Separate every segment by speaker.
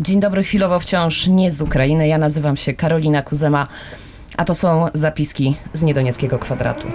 Speaker 1: Dzień dobry, chwilowo wciąż nie z Ukrainy. Ja nazywam się Karolina Kuzema, a to są zapiski z Niedonieckiego Kwadratu.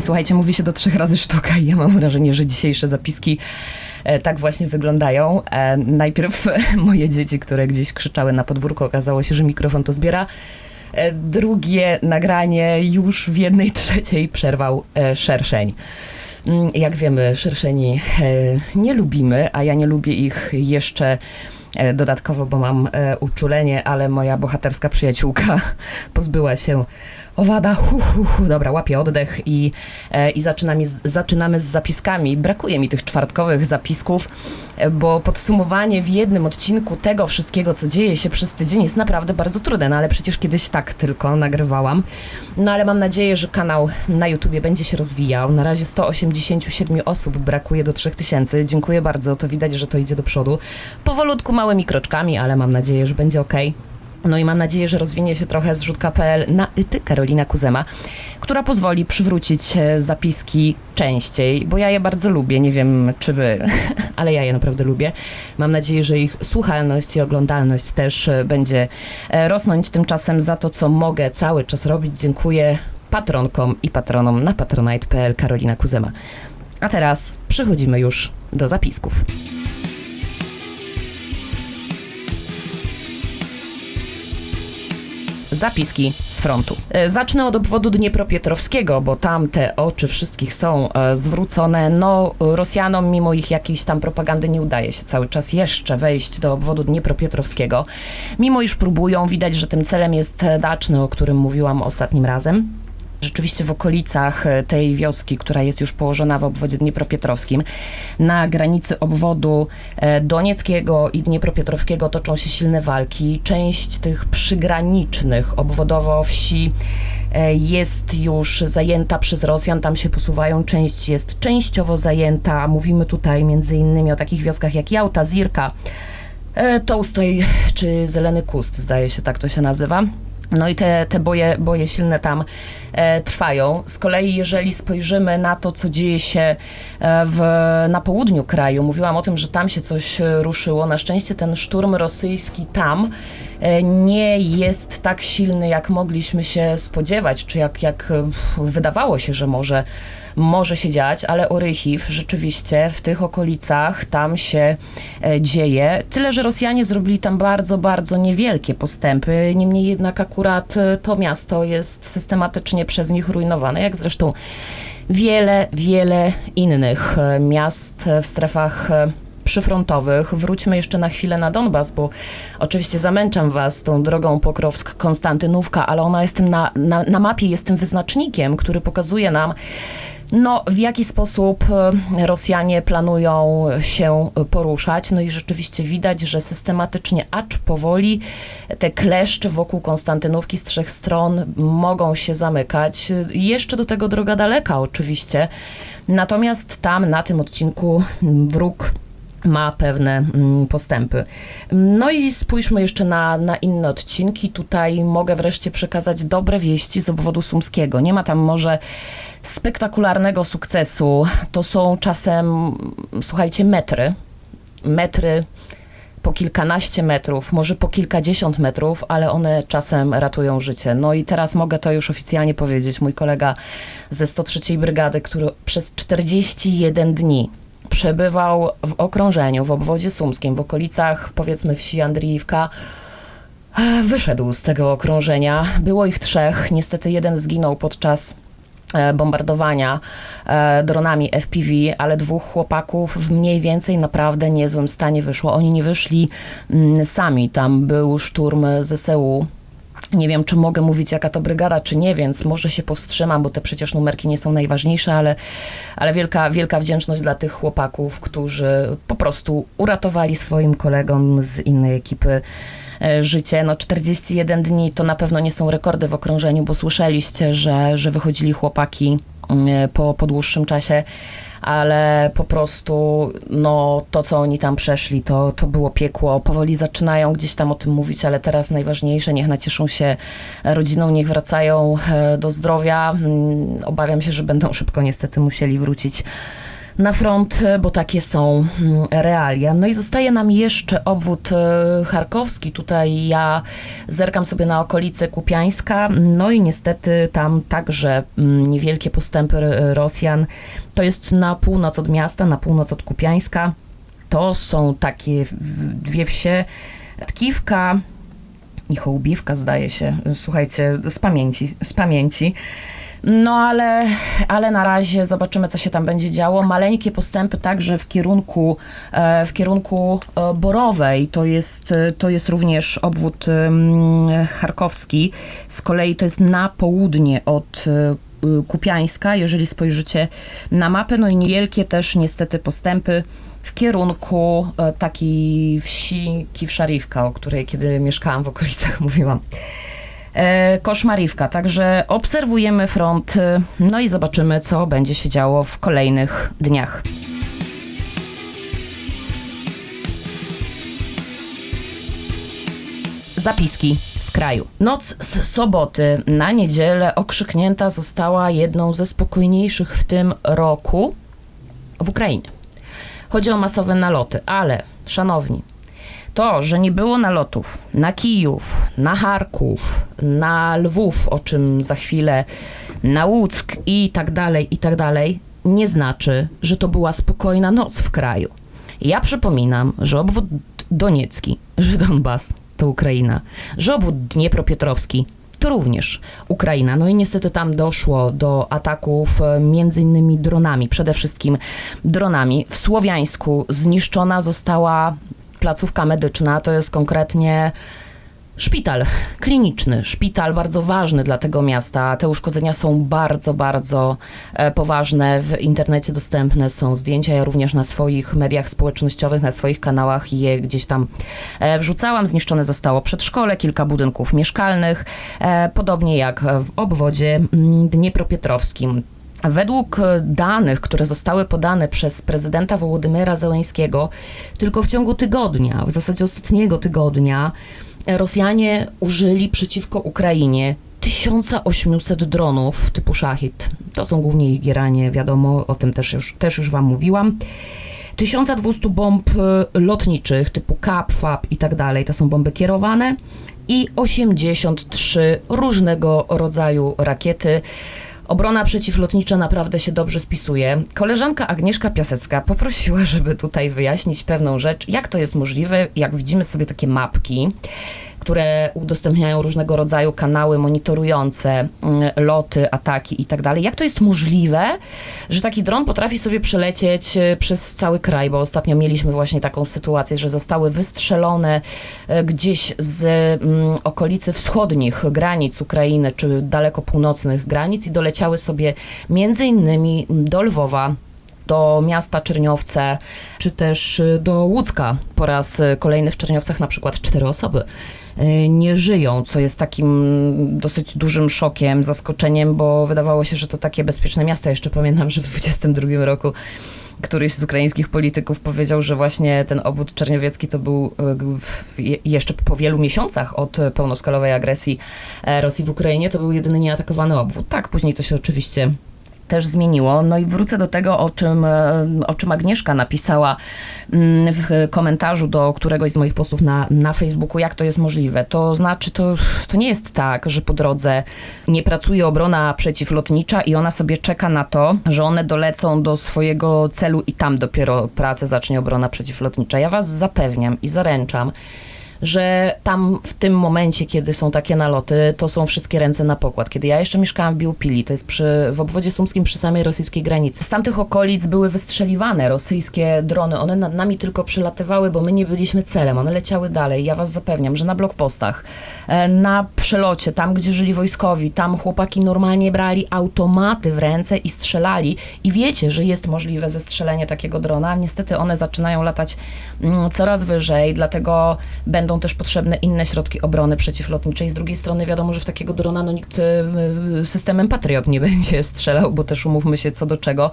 Speaker 1: Słuchajcie, mówi się do trzech razy sztuka i ja mam wrażenie, że dzisiejsze zapiski tak właśnie wyglądają. E, najpierw moje dzieci, które gdzieś krzyczały na podwórku, okazało się, że mikrofon to zbiera. E, drugie nagranie już w jednej trzeciej przerwał e, szerszeń. Mm, Jak wiemy, szerszeni e, nie lubimy, a ja nie lubię ich jeszcze e, dodatkowo, bo mam e, uczulenie, ale moja bohaterska przyjaciółka pozbyła się owada. Hu, hu, hu. Dobra, łapię oddech i, e, i zaczynamy, zaczynamy z zapiskami. Brakuje mi tych czwartkowych zapisków, e, bo podsumowanie w jednym odcinku tego wszystkiego, co dzieje się przez tydzień jest naprawdę bardzo trudne, no ale przecież kiedyś tak tylko nagrywałam. No ale mam nadzieję, że kanał na YouTubie będzie się rozwijał. Na razie 187 osób brakuje do 3000. Dziękuję bardzo, to widać, że to idzie do przodu. Powolutku, małymi kroczkami, ale mam nadzieję, że będzie ok. No i mam nadzieję, że rozwinie się trochę zrzutka.pl na ty, Karolina Kuzema, która pozwoli przywrócić e, zapiski częściej, bo ja je bardzo lubię, nie wiem czy wy, ale ja je naprawdę lubię. Mam nadzieję, że ich słuchalność i oglądalność też e, będzie e, rosnąć. Tymczasem za to, co mogę cały czas robić, dziękuję patronkom i patronom na patronite.pl Karolina Kuzema. A teraz przechodzimy już do zapisków. Zapiski z frontu. E, Zacznę od obwodu Dniepropietrowskiego, bo tam te oczy wszystkich są e, zwrócone. No, Rosjanom, mimo ich jakiejś tam propagandy, nie udaje się cały czas jeszcze wejść do obwodu Dniepropietrowskiego. Mimo iż próbują, widać, że tym celem jest e, Daczny, o którym mówiłam ostatnim razem. Rzeczywiście w okolicach e, tej wioski, która jest już położona w obwodzie dniepropietrowskim, na granicy obwodu e, donieckiego i dniepropietrowskiego toczą się silne walki. Część tych przygranicznych obwodowo wsi e, jest już zajęta przez Rosjan, tam się posuwają, część jest częściowo zajęta. Mówimy tutaj między innymi o takich wioskach jak Jałta, Zirka, Tołstoj czy Zeleny Kust, zdaje się tak to się nazywa. No i te, te boje, boje silne tam e, trwają. Z kolei, jeżeli spojrzymy na to, co dzieje się e, w, na południu kraju, mówiłam o tym, że tam się coś e, ruszyło. Na szczęście ten szturm rosyjski tam e, nie jest tak silny, jak mogliśmy się spodziewać, czy jak, jak e, wydawało się, że może może się dziać, ale Orychiw rzeczywiście w tych okolicach tam się e, dzieje. Tyle, że Rosjanie zrobili tam bardzo, bardzo niewielkie postępy. Niemniej jednak akurat e, to miasto jest systematycznie przez nich rujnowane, jak zresztą wiele, wiele innych e, miast w strefach przyfrontowych. Wróćmy jeszcze na chwilę na Donbas, bo oczywiście zamęczam was tą drogą Pokrowsk-Konstantynówka, ale ona jest tym na, na, na mapie, jest tym wyznacznikiem, który pokazuje nam, no, w jaki sposób e, Rosjanie planują się poruszać. No i rzeczywiście widać, że systematycznie, acz powoli, te kleszcze wokół Konstantynówki z trzech stron mogą się zamykać. Jeszcze do tego droga daleka, oczywiście. Natomiast tam, na tym odcinku, wróg ma pewne mm, postępy. No i spójrzmy jeszcze na, na inne odcinki. Tutaj mogę wreszcie przekazać dobre wieści z obwodu sumskiego. Nie ma tam może spektakularnego sukcesu. To są czasem, słuchajcie, metry. Metry po kilkanaście metrów, może po kilkadziesiąt metrów, ale one czasem ratują życie. No i teraz mogę to już oficjalnie powiedzieć. Mój kolega ze 103 Brygady, który przez 41 dni przebywał w okrążeniu, w obwodzie sumskim, w okolicach powiedzmy wsi Andriiwka, e, wyszedł z tego okrążenia. Było ich trzech. Niestety jeden zginął podczas e, bombardowania e, dronami FPV, ale dwóch chłopaków w mniej więcej naprawdę niezłym stanie wyszło. Oni nie wyszli mm, sami. Tam był szturm ZSU. Nie wiem, czy mogę mówić, jaka to brygada, czy nie, więc może się powstrzymam, bo te przecież numerki nie są najważniejsze, ale, ale wielka, wielka wdzięczność dla tych chłopaków, którzy po prostu uratowali swoim kolegom z innej ekipy e, życie. No 41 dni to na pewno nie są rekordy w okrążeniu, bo słyszeliście, że, że wychodzili chłopaki mm, po, po dłuższym czasie, ale po prostu no, to, co oni tam przeszli, to, to było piekło. Powoli zaczynają gdzieś tam o tym mówić, ale teraz najważniejsze, niech nacieszą się rodziną, niech wracają e, do zdrowia. Mm, Obawiam się, że będą szybko niestety musieli wrócić na front, e, bo takie są mm, realia. No i zostaje nam jeszcze obwód e, charkowski. Tutaj ja zerkam sobie na okolice Kupiańska, no i niestety tam także mm, niewielkie postępy e, Rosjan. To jest na północ od miasta, na północ od Kupiańska. To są takie dwie wsie. Tkiwka i Hołbiwka zdaje się. Słuchajcie, z pamięci, z pamięci. No ale, ale na razie zobaczymy, co się tam będzie działo. Maleńkie postępy także w kierunku, e, w kierunku e, Borowej. To jest, e, to jest również obwód em, charkowski. Z kolei to jest na południe od Kupiańska, jeżeli spojrzycie na mapę. No i niewielkie też niestety postępy w kierunku takiej wsi Kiwszarivka, o której kiedy mieszkałam w okolicach mówiłam. E, koszmarivka, także obserwujemy front, e, no i zobaczymy, co będzie się działo w kolejnych dniach. Zapiski z kraju. Noc z soboty na niedzielę okrzyknięta została jedną ze spokojniejszych w tym roku w Ukrainie. Chodzi o masowe naloty, ale szanowni, to, że nie było nalotów na Kijów, na Charków, na Lwów, o czym za chwilę, na Łuck i tak dalej, i tak dalej, nie znaczy, że to była spokojna noc w kraju. Ja przypominam, że obwód Doniecki, że Donbas to Ukraina, że obwód Dniepropietrowski to również Ukraina. No i niestety tam doszło do ataków e, między innymi dronami, przede wszystkim dronami. W Słowiańsku zniszczona została placówka medyczna, to jest konkretnie szpital kliniczny, szpital bardzo ważny dla tego miasta. Te uszkodzenia są bardzo, bardzo e, poważne. W internecie dostępne są zdjęcia. Ja również na swoich mediach społecznościowych, na swoich kanałach je gdzieś tam e, wrzucałam. Zniszczone zostało przedszkole, kilka budynków mieszkalnych, e, podobnie jak w obwodzie dniepropietrowskim. Według e, danych, które zostały podane przez prezydenta Wołodymyra Zełęńskiego, tylko w ciągu tygodnia, w zasadzie ostatniego tygodnia, e, Rosjanie użyli przeciwko Ukrainie 1800 dronów typu Shahid. To są głównie ich wiadomo, o tym też już, też już Wam mówiłam. 1200 bomb e, lotniczych typu KAP, FAP i tak dalej. To są bomby kierowane i 83 różnego rodzaju rakiety. Obrona przeciwlotnicza naprawdę się dobrze spisuje. Koleżanka Agnieszka Piasecka poprosiła, żeby tutaj wyjaśnić pewną rzecz, jak to jest możliwe, jak widzimy sobie takie mapki, które udostępniają różnego rodzaju kanały monitorujące mm, loty, ataki i tak. Jak to jest możliwe, że taki dron potrafi sobie przelecieć e, przez cały kraj, bo ostatnio mieliśmy właśnie taką sytuację, że zostały wystrzelone e, gdzieś z mm, okolicy wschodnich granic Ukrainy, czy daleko północnych granic i doleciały sobie między innymi do Lwowa, do miasta Czerniowce, czy też y, do Łódzka. Po raz kolejny w Czerniowcach na przykład cztery osoby nie żyją, co jest takim dosyć dużym szokiem, zaskoczeniem, bo wydawało się, że to takie bezpieczne miasto. Jeszcze pamiętam, że w 22 roku któryś z ukraińskich polityków powiedział, że właśnie ten obwód czerniowiecki to był y, jeszcze po wielu miesiącach od pełnoskalowej agresji e, Rosji w Ukrainie, to był jedyny nieatakowany obwód. Tak, później to się oczywiście też zmieniło. No i wrócę do tego, o czym, e, o czym Agnieszka napisała mm, w komentarzu do któregoś z moich postów na, na Facebooku, jak to jest możliwe. To znaczy, to, to nie jest tak, że po drodze nie pracuje obrona przeciwlotnicza i ona sobie czeka na to, że one dolecą do swojego celu i tam dopiero pracę zacznie obrona przeciwlotnicza. Ja was zapewniam i zaręczam, że tam w tym momencie, kiedy są takie naloty, to są wszystkie ręce na pokład. Kiedy ja jeszcze mieszkałam w Biłpili, to jest przy, w obwodzie sumskim przy samej rosyjskiej granicy. Z tamtych okolic były wystrzeliwane rosyjskie drony. One nad nami tylko przelatywały, bo my nie byliśmy celem. One leciały dalej. Ja was zapewniam, że na blokpostach, e, na przelocie, tam gdzie żyli wojskowi, tam chłopaki normalnie brali automaty w ręce i strzelali. I wiecie, że jest możliwe zestrzelenie takiego drona. Niestety one zaczynają latać mm, coraz wyżej, dlatego będą będą też potrzebne inne środki obrony przeciwlotniczej. Z drugiej strony wiadomo, że w takiego drona no, nikt e, systemem Patriot nie będzie strzelał, bo też umówmy się co do czego.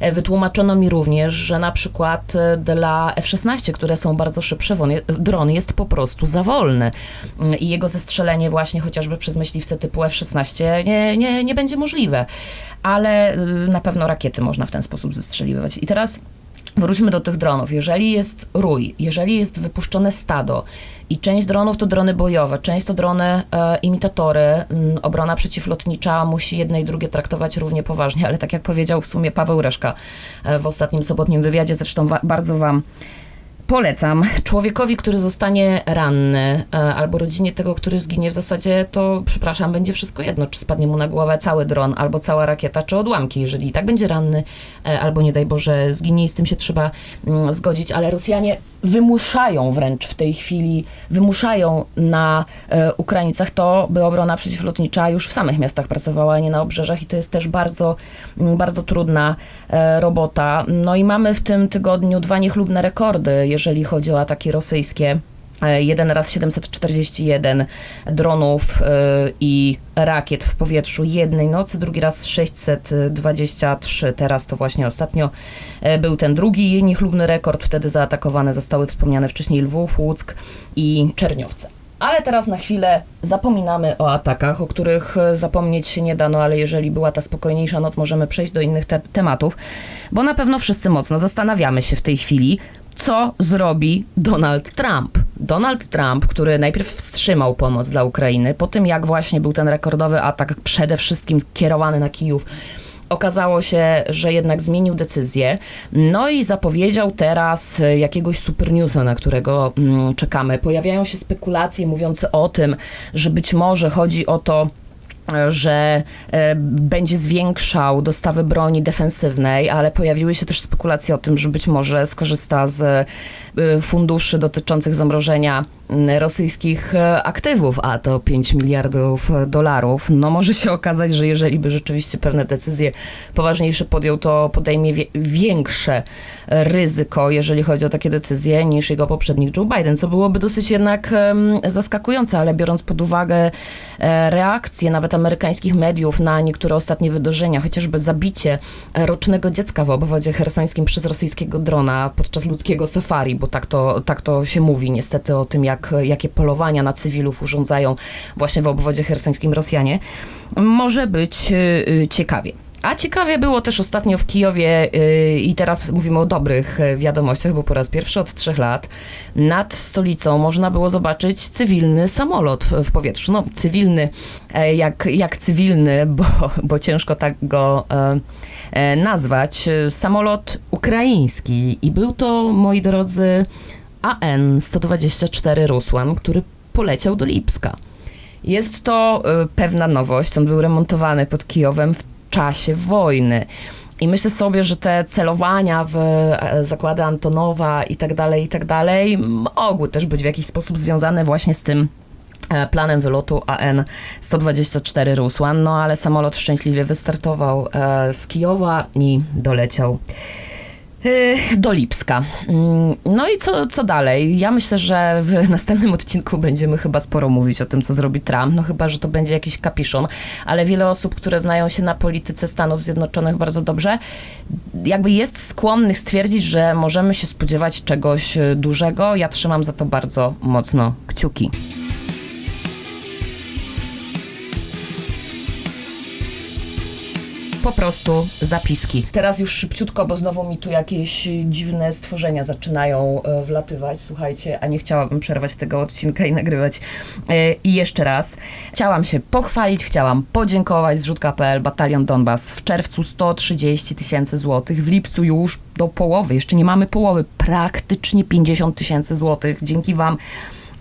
Speaker 1: E, Wytłumaczono mi również, że na przykład e, dla F-16, które są bardzo szybsze, dron jest po prostu za wolny Mm, i jego zestrzelenie właśnie chociażby przez myśliwce typu F-16 nie, nie, nie będzie możliwe. Ale y, na pewno rakiety można w ten sposób zestrzeliwać. I teraz Wróćmy do tych dronów. Jeżeli jest rój, jeżeli jest wypuszczone stado i część dronów to drony bojowe, część to drony e, imitatory, mm, obrona przeciwlotnicza musi jedne i drugie traktować równie poważnie, ale tak jak powiedział w sumie Paweł Reszka e, w ostatnim sobotnim wywiadzie, zresztą wa- bardzo Wam Polecam. Człowiekowi, który zostanie ranny, e, albo rodzinie tego, który zginie, w zasadzie to, przepraszam, będzie wszystko jedno, czy spadnie mu na głowę cały dron, albo cała rakieta, czy odłamki. Jeżeli i tak będzie ranny, e, albo nie daj Boże zginie i z tym się trzeba mm, zgodzić, ale Rosjanie wymuszają wręcz w tej chwili, wymuszają na e, Ukraińcach to, by obrona przeciwlotnicza już w samych miastach pracowała, a nie na obrzeżach i to jest też bardzo, bardzo trudna e, robota. No i mamy w tym tygodniu dwa niechlubne rekordy, jeżeli chodzi o ataki rosyjskie. Jeden raz 741 dronów e, i rakiet w powietrzu jednej nocy, drugi raz 623. Teraz to właśnie ostatnio e, był ten drugi niechlubny rekord. Wtedy zaatakowane zostały wspomniane wcześniej Lwów, Łuck i Czerniowce. Ale teraz na chwilę zapominamy o atakach, o których e, zapomnieć się nie da, no ale jeżeli była ta spokojniejsza noc, możemy przejść do innych te- tematów, bo na pewno wszyscy mocno zastanawiamy się w tej chwili, co zrobi Donald Trump. Donald Trump, który najpierw wstrzymał pomoc dla Ukrainy, po tym jak właśnie był ten rekordowy atak przede wszystkim kierowany na Kijów, Okazało się, że jednak zmienił decyzję, no i zapowiedział teraz e, jakiegoś super newsa, na którego mm, czekamy. Pojawiają się spekulacje mówiące o tym, że być może chodzi o to, że e, będzie zwiększał dostawy broni defensywnej, ale pojawiły się też spekulacje o tym, że być może skorzysta z funduszy dotyczących zamrożenia rosyjskich e, aktywów, a to 5 miliardów e, dolarów. No może się okazać, że jeżeli by rzeczywiście pewne decyzje poważniejsze podjął, to podejmie większe e, ryzyko, jeżeli chodzi o takie decyzje, niż jego poprzednik Joe Biden, co byłoby dosyć jednak zaskakujące, ale biorąc pod uwagę e, reakcje nawet amerykańskich mediów na niektóre ostatnie wydarzenia, chociażby zabicie e, rocznego dziecka w obwodzie hersońskim przez rosyjskiego drona podczas ludzkiego safari, bo tak to, tak to się mówi niestety o tym, jak, jakie polowania na cywilów urządzają właśnie w obwodzie hersońskim Rosjanie, może być y, y, ciekawie. A ciekawie było też ostatnio w Kijowie yy, i teraz mówimy o dobrych e, wiadomościach, bo po raz pierwszy od trzech lat nad stolicą można było zobaczyć cywilny samolot w, powietrzu. No cywilny, e, jak, jak cywilny, bo, bo ciężko tak go e, e, nazwać. E, Samolot ukraiński i był to, moi drodzy, AN-124 Rusłan, który poleciał do Lipska. Jest to y, pewna nowość. On był remontowany pod Kijowem w czasie wojny. I myślę sobie, że te celowania w e, zakłady Antonowa i tak dalej, i tak dalej, mogły też być w jakiś sposób związane właśnie z tym e, planem wylotu AN-124 Rusłan. No ale samolot szczęśliwie wystartował e, z Kijowa i doleciał do Lipska. Mm, No i co, co dalej? Ja myślę, że w następnym odcinku będziemy chyba sporo mówić o tym, co zrobi Trump, no chyba, że to będzie jakiś kapiszon, ale wiele osób, które znają się na polityce Stanów Zjednoczonych bardzo dobrze, jakby jest skłonnych stwierdzić, że możemy się spodziewać czegoś y, dużego. Ja trzymam za to bardzo mocno kciuki. Po prostu zapiski. Teraz już szybciutko, bo znowu mi tu jakieś dziwne stworzenia zaczynają e, wlatywać. Słuchajcie, a nie chciałabym przerwać tego odcinka i nagrywać. E, I jeszcze raz chciałam się pochwalić, chciałam podziękować zrzutka.pl Batalion Donbas. W czerwcu 130 tysięcy złotych, w lipcu już do połowy, jeszcze nie mamy połowy, praktycznie 50 tysięcy złotych. Dzięki Wam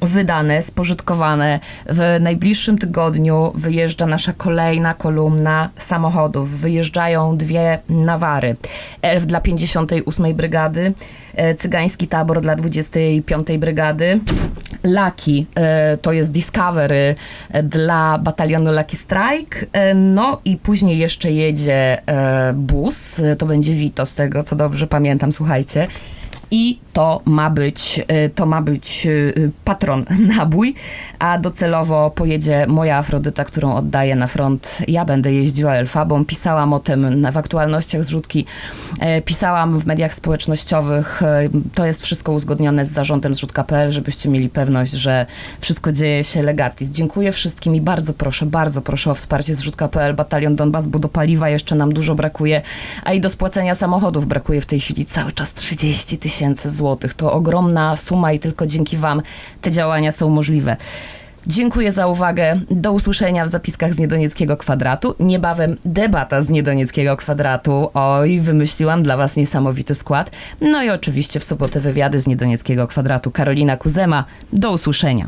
Speaker 1: wydane, spożytkowane. W najbliższym tygodniu wyjeżdża nasza kolejna kolumna samochodów. Wyjeżdżają dwie nawary. Elf dla 58 Brygady, e, Cygański Tabor dla 25 Brygady, Lucky e, to jest Discovery e, dla batalionu Lucky Strike, no i później jeszcze jedzie bus, to będzie Vito, z tego co dobrze pamiętam, słuchajcie. I to ma być, y, to ma być y, patron nabój, a docelowo pojedzie moja Afrodyta, którą oddaję na front. Ja będę jeździła Elfabą, pisałam o tym w aktualnościach zrzutki, e, pisałam w mediach społecznościowych. E, To jest wszystko uzgodnione z zarządem zrzutka.pl, żebyście mieli pewność, że wszystko dzieje się legatis. Dziękuję wszystkim i bardzo proszę, bardzo proszę o wsparcie zrzutka.pl, Batalion Donbas, bo do paliwa jeszcze nam dużo brakuje, a i do spłacenia samochodów brakuje w tej chwili cały czas 30 tysięcy złotych. To ogromna suma i tylko dzięki Wam te działania są możliwe. Dziękuję za uwagę. Do usłyszenia w zapiskach z Niedonieckiego Kwadratu. Niebawem debata z Niedonieckiego Kwadratu. Oj, wymyśliłam dla Was niesamowity skład. No i oczywiście w sobotę wywiady z Niedonieckiego Kwadratu. Karolina Kuzema. Do usłyszenia.